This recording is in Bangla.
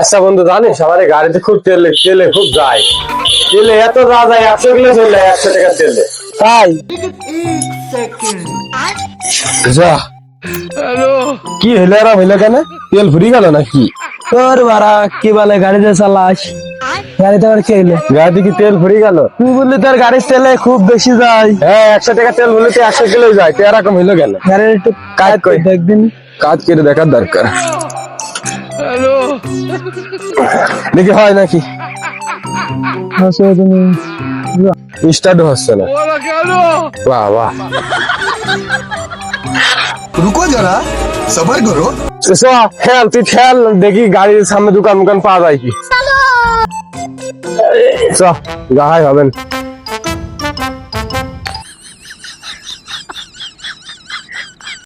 আচ্ছা বন্ধু জানিস আমার গাড়িতে খুব তেলে তেলে খুব যায়। তেলে এত যা যায় একশো কিলো চলে একশো টাকা তেলে। তাই? যা। কি হইল এরা হইল কেন? তেল ফুরি গেল নাকি? তোর বারা কি বলে গাড়িতে চালাস? গাড়িতে আবার কে এলো? গাড়িতে কি তেল ফুরি গেল? তুই বললি তোর গাড়ির তেলে খুব বেশি যায়। হ্যাঁ একশো টাকা তেল বলে তো একশো কিলো যায়। তো এরকম হইল কেন? গাড়ির একটু কাজ করে। দেখদিন কাজ করে দেখার দরকার। দেখি হয় নাকি? স্টার্ট হচ্ছে না রুকো যারা সবার করো। খেয়াল তুই খেয়াল দেখি গাড়ির সামনে দোকান দোকান পাওয়া যায় কি? চ গাহাই হবেন।